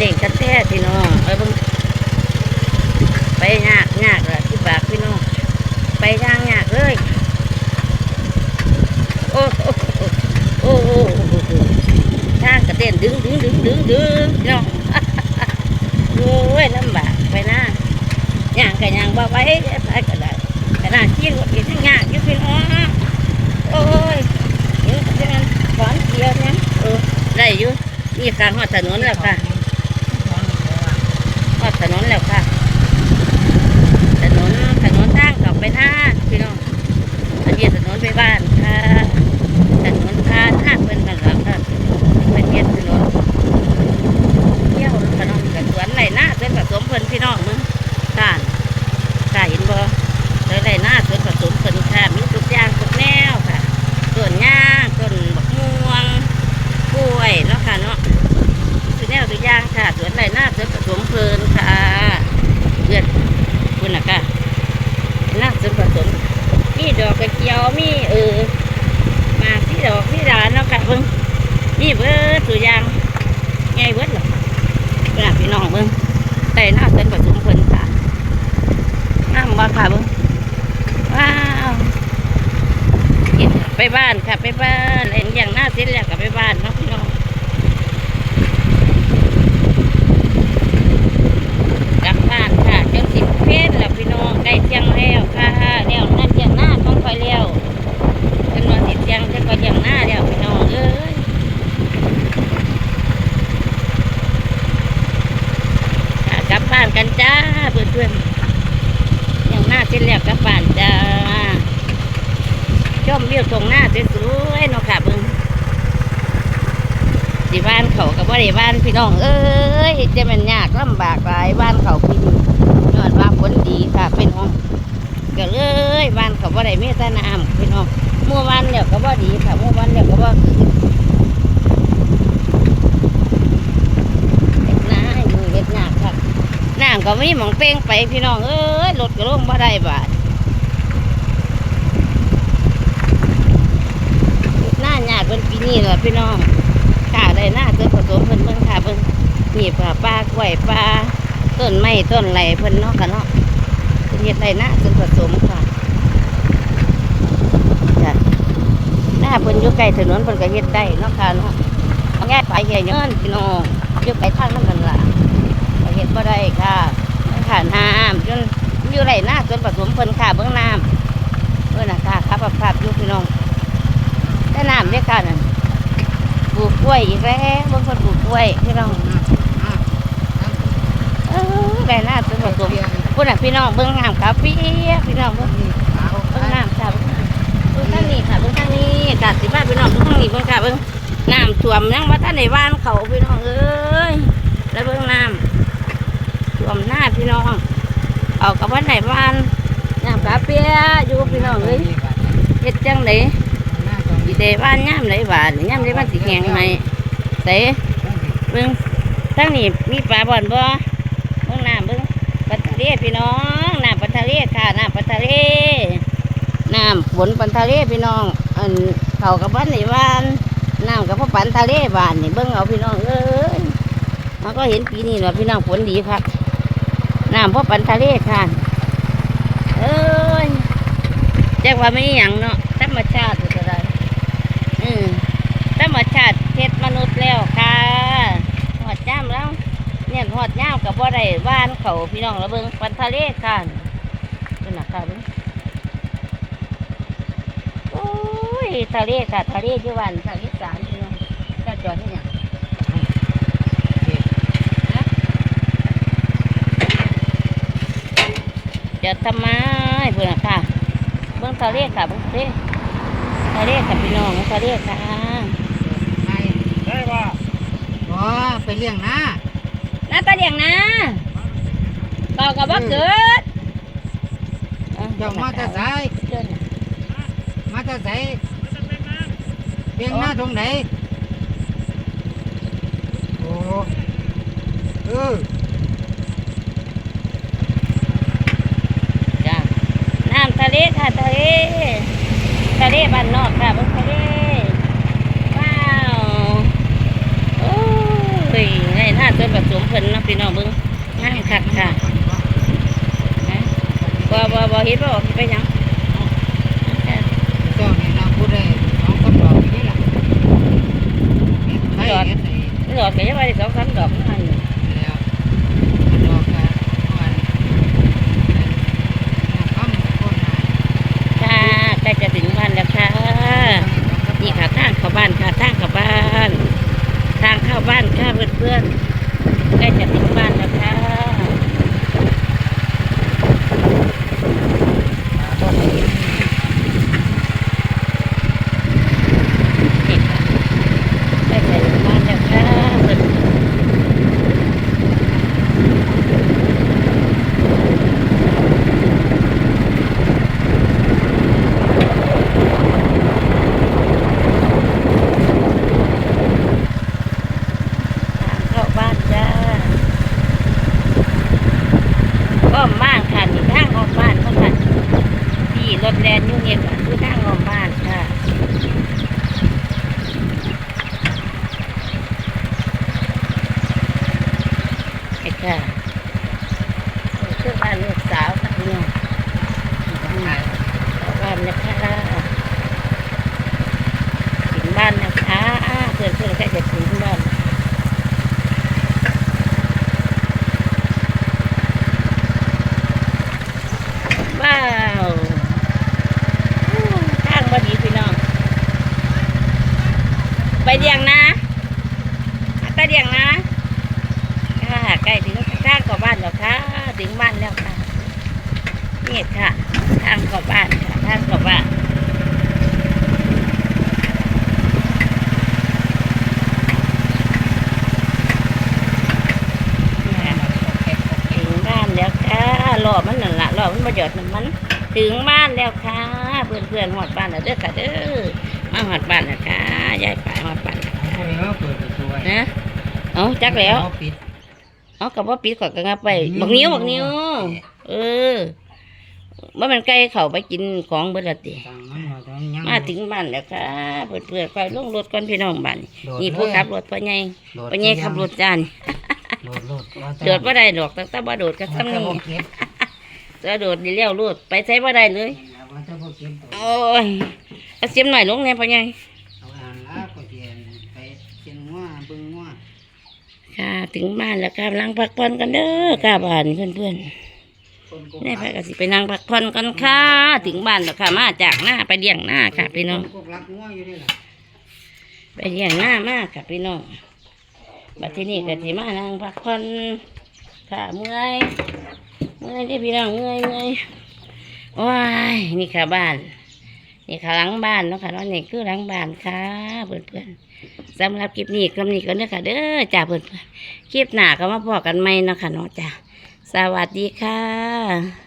เล่นกันแท้พี่น้องไปบงไปยากยากเลยที่บากพี่น้องไปทางยากเลยโอ้โอ้โอ้โอ้ทางกระเด็นดึงดึงดึงดึงดึงพี่น้องโอ้ยลำบากไปนะย่างกันย่างบ่ไหว้ไปก็ได้ขนาดขี่รถอีกทั้งยากยู่พี่น้องโอ้ยนี่จะเป็นขอนเกียวเนี่ยเออได้อยู่นี่กางหอดถนนแล้วค่ะ นนแล้วค่ะ ถนนถนนทางกลับไปหน้าพี่น้องอันนี้ถนนไปบ้านค่ะ ถนนทางทางเป็นกันแล้วค่ะเป็นเย็นถนนเที่ยวถนนกับสวนไรหน้าเป็นผสมเพิ่นพี่น้องมึงท่านกาเห็นบ่เลยไรหน้าสวนผสมเพิ่นค่ะมีทุกอย่างทุกแนวค่ะต้นย่างต้นบักม่วงกล้วยเนาะค่ะเนาะทุกแนวทุกอย่างค่ะสวนไรหน้าสวนผสมเพิ่นค่ะเลือดคุณน่ะค่ะหน้าสวนผสมมี ดอกกระเจียวมีเออมาที่ดอกที่ดานเนาะค่ะเพิ่งนี่เบิดตัวยางไงเบิดหรอเวลาพี่น้องเบิ่งแต่หน้าเส้นผสมเพิ่นค่ะน้ำบ่ค่ะเบิ่งว้าวไปบ้านค่ะไปบ้านเห็นอย่างหน้าเส้นแล้วกับไปบ้านเนาะพี่น้องกลับบ้านค่ะจนสิบเพศแล้วพี่น้องใกล้เที่ยงแล้วค่ะแล้วนั่นเที่ยงหน้าต้องคอยแล้วเป็นวันสิเที่ยงจะคอยเที่ยงหน้าแล้วพี่น้องเอ้ย ค่ะกลับบ้านกันจ้าเพื่อนเพื่อนๆอย่างห น้าเส้นแรกกลับบ้านจ้าชมวิวตรงหน้าสวยๆเนาะค่ะเบิ้งสิบ้านเขากับว่าได้บ้านพี่น้องเอ้ยจะมันยากลำบากหลายบ้านเขาพี่ยอดว่าฝนดีค่ะเป็นห้องก็เลยบ้านเขาว่าได้เมตน้ำพี่น้องเมื่อวันเนี่ยก็ว่าดีค่ะเมื่อวันเนี่ยก็ว่าดนาให้มือเฮ็ดยากค่ะ น้ำก็มีหมองเป้งไปพี่น้องเอ้ยรถก็ลงบ่ได้บาดหน้าหยาดเป็นปีนี้แหละพี่น้องขาได้หน้าเกิดผสมเพิ่นเบิ่งค่ะเบิ่งนี่ป่าปลากล้วยปลาต้นไม้ต้นไหลเพิ่นเนาะค่ะเนาะเพิ่นเฮ็ดได้หน้าเกิดผสมค่ะจ้ะหน้าเพิ่นอยู่ใกล้ถนนเพิ่นก็เฮ็ดได้เนาะค่ะเนาะเอาง่ายไปเฮ็ดเงินพี่น้องอยู่ไกลทางนั้นนั่นล่ะ บ่ได้ค่ะค่ะน้ำจนอยู่ไรหน้าจนผสมเพิ่นค่ะเบื้องน้ำเพื่อน่ะค่ะครับครับอยู่พี่น้องได้น้ำเด้อค่ะนั่นปลูกกล้วยอีกแล้วบิ่งเพิ่นปลูกกล้วยพี่น้องเออได้น้ำจนผสมพื่นน่ะพี่น้องเบื้องน้ำครับพี่พี่น้องเบิ่งเบิ่งน้ำค่ะเบิ่งทางนี้ค่ะเบิ่งทางนี้กาสิบ้าพี่น้องเบิ่งทางนี้เบิ่งค่ะเบิ่งน้ำท่วมยังว่าท่านในบ้านเขาพี่น้องเอ้ยแล้วเบิ่งน้ำ ท่วมหน้าพี่น้องออกกับวันไหนบ้านย่ามกาเปียอยู่กับพี่น้องเลยเฮ็ดจังไดอีเดบ้านย่ามไหนบ้านย่ามไหนบ้านสิแหงไหมเตะเบิ่งทั้งนี้มีปลาบ่อนบ่เบิ่งน้ำเบิ่งปลาทะเลพี่น้องน้ำปลาทะเลค่ะน้ำปลาทะเลน้ำฝนปลาทะเลพี่น้องอันเขากับบ้านไหนบ้านน้ำกับพ่อปันทะเลบ้านนี่เบิ่งเอาพี่น้องเอ้ยมันก็เห็นปีนี้แหละพี่น้องฝนดีครับ น้ำพบปันทะเลค่ะเอ้ยแจ้งว่าไม่อหย่างเนาะธรรมชาติอะไรอืมธรรมชาติเทศมนุษย์แล้วค่ะหอดย่ามแล้วเนี่ยหอดย่ามกับว่าไรว่านเขาพี่น้องระเบิงปันทะเลค่ะเป็นหนักค่ะเบิ่งโอ้ยทะเลค่ะทะเลที่วันทะเลสารพี่น้องก็จอดที่เนี่ย จะทำไมเพื่อนค่ะ เบื้องทะเลค่ะเบื้องทะเลทะเลค่ะพี่น้องทะเลค่ะได้ป่ะบ่ไปเลี้ยงนะน้าตาเดียงนะต่อกับว่าเกิดเจ้ามาแต่ไสายเกิดน่ะมาแต่ไสายเลี้ยงหน้าตรงไหนโอ้เออ จ้ะน้ำทะเลค่ะทะเลทะเลบ้านนอกค่ะเบื้องทะเลว้าวโอ้ยไงน่าจะผสมเพิ่นพิ่นเนาะพี่น้องเบิ่งงามคักค่ะนะบ่บ่บ่เฮ็ดบ่ออกไปหยังค่ะเจ้านี่นะผู้ใดน้องก็บอกนี่ล่ะเฮ็ดไทยเฮ็ดไอ้ดอกก็ยังว่าได้สองสามดอกนั่นอยู่แล้วมันดอกกะมันคำคนน่ะ ค่ะใกล้จะถึงบ้านแล้วค่ะนี่ค่ะทางเข้าบ้านค่ะทางเข้าบ้าน ทาง เข้าบ้านค่ะเพื่อนๆใกล้จะถึงบ้านแล้วค่ะนี่ค่ะใกล้จะถึงบ้านแล้วค่ะเพื่อนทางเข้าบ้านจ้าอ้อมบ้านค่ะนี่ทางอ้อมบ้านเขาค่ะที่ รถแลนอยู่เนี่ยค่ะคือทางอ้อมบ้านค่ะไอ้ค่ะชื่อบ้านลูกสาวค่ะพี่น้องบ้านนะคะถึงบ้านนะคะเพื่อนเพื่อนก็จะถึงบ้านว้าวอู้ทางบดีพี่น้อง ไป เดียงนะไปเดียงนะค่ะใกล้ถึงทางกอบบ้านแล้วค่ะ ถึงบ้านแล้วค่ะนี่ค่ะ ทางกอบบ้านค่ะทางกอบบ้านถึงบ้านแล้วค่ะรอมันนั่นละรอมันมาหยอดน้ำมัน ถึงบ้านแล้วค่ะ เพื่อนเพื่อนหอดบ้านแล้วเด้อค่ะเด้อ มาหอดบ้านแล้วค่ะยายฝ่ายหอดบ้านแล้วผู้ใดว่าเปิดประตูไว้นะเอาจักแล้วเขาปิดเอากับว่าปิดก่อนก็งับไปบักนิ้วบักนิ้วเออว่ามันใกล้เข้าไปกินของเบิดและติสั่งมันว่าต้องยังมาถึงบ้านแล้วค่ะเพื่อนเพื่อนคอยลงรถก่อนพี่น้องบ้านโดดนี่ผู้เลยขับรถพ่อใหญ่โดดพ่อใหญ่ขับรถจานโดดโดดว่าแต่โดดว่าได้ดอกตั้งแต่บ่โดดก็ว่าซ้ำแต่นี่บ่เก็บจะโดดดีเลี้ยวรถไปใช้บ่ได้เลยว่าแต่บ่เก็บตัวโอ้ย เอาเสียมหน่อยลงเนี่ยพ่อใหญ่เอาอ่านละก็เทียนไปเชียงว่าเบิ่งว่าค่ะ ถึงบ้านแล้วค่ะนั่งพักผ่อนกันเด้อค่ะบ้านเพื่อนเพื่อนๆคนก็นี่ไปก็สิไปนั่งพักผ่อนกันค่ะ ถึงบ้านแล้วค่ะ มาจากหน้าไปเลี้ยงหน้าค่ะพี่น้องคนก็รักงัวอยู่นี่ล่ะไปเลี้ยงหน้ามากค่ะพี่น้องบัดที่นี่ก็สิมานั่งพักผ่อนค่ะเมื่อยเมื่อยที่พี่น้องเมื่อยเมื่อยว้ายนี่ค่ะบ้าน นี่ค่ะหลังบ้านเนาะค่ะเนาะนี่คือหลังบ้านค่ะเพื่อนเพื่อนสำหรับคลิปนี้คลิปนี้ก็เด้อค่ะเด้อจ้าเพื่อนเพื่อนคลิปหน้าก็มาพอกันไหม่เนาะค่ะเนาะจ้าสวัสดีค่ะ